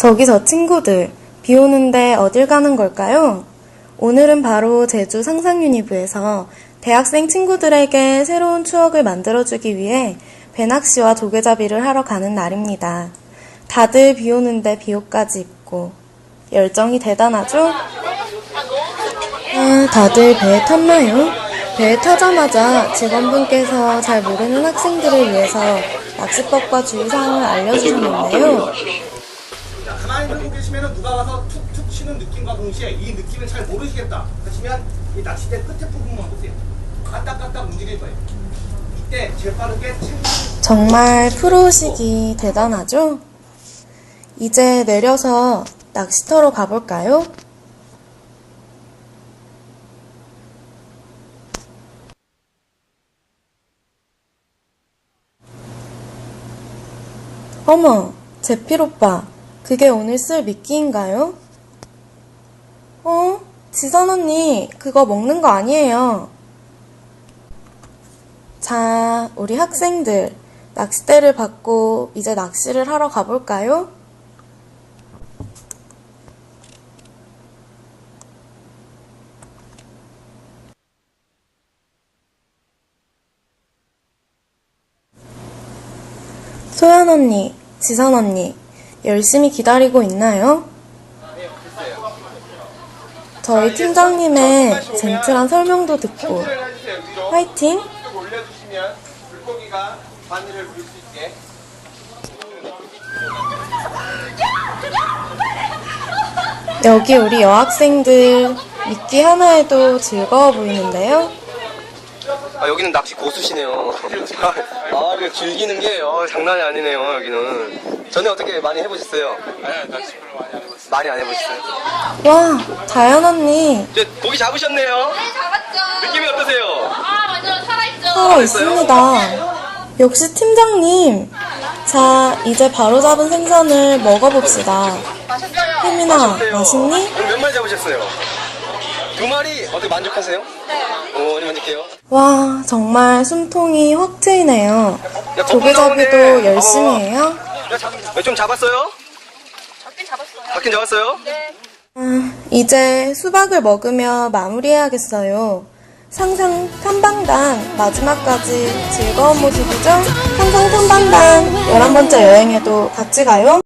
저기 저 친구들, 비 오는데 어딜 가는 걸까요? 오늘은 바로 제주 상상유니브에서 대학생 친구들에게 새로운 추억을 만들어주기 위해 배낚시와 조개잡이를 하러 가는 날입니다. 다들 비 오는데 비옷까지 입고 열정이 대단하죠? 아, 다들 배에 탔나요? 배에 타자마자 직원분께서 잘 모르는 학생들을 위해서 낚시법과 주의사항을 알려주셨는데요. 자, 가만히 들고 계시면 누가 와서 툭툭 치는 느낌과 동시에 이 느낌을 잘 모르시겠다 하시면 이 낚싯대 끝에 부분만 보세요. 까딱까딱 움직일 거예요. 이때 재빠르게 챙기는 정말 프로식이 대단하죠? 이제 내려서 낚시터로 가볼까요? 어머, 제필 오빠, 그게 오늘 쓸 미끼인가요? 어? 지선 언니, 그거 먹는 거 아니에요. 자, 우리 학생들, 낚싯대를 받고 이제 낚시를 하러 가볼까요? 소연 언니, 지선 언니, 열심히 기다리고 있나요? 저희 팀장님의 젠틀한 설명도 듣고 화이팅! 여기 우리 여학생들 미끼 하나에도 즐거워 보이는데요. 아, 여기는 낚시 고수시네요. 아, 이거 즐기는 게 어, 장난이 아니네요, 여기는. 전에 어떻게 많이 해보셨어요? 아니요, 낚시 별로 많이 안 해봤어요. 많이 안 해보셨어요? 와, 다현 언니 이제 고기 잡으셨네요? 네, 잡았죠. 느낌이 어떠세요? 아, 완전 살아있죠. 살아 있습니다. 역시 팀장님. 자, 이제 바로 잡은 생선을 먹어봅시다. 맛있어요. 혜민아? 맛있니? 오늘 몇 마리 잡으셨어요? 두 마리? 어떻게 만족하세요? 네. 오, 어디 만족해요? 와, 정말 숨통이 확 트이네요. 야, 조개잡이도 나오네. 열심히 어. 해요. 야, 잡, 야, 좀 잡았어요? 잡긴 잡았어요. 잡긴 잡았어요? 네. 아, 이제 수박을 먹으며 마무리해야겠어요. 상상 탐방단 마지막까지 즐거운 모습이죠? 상상 탐방단 11번째 여행에도 같이 가요?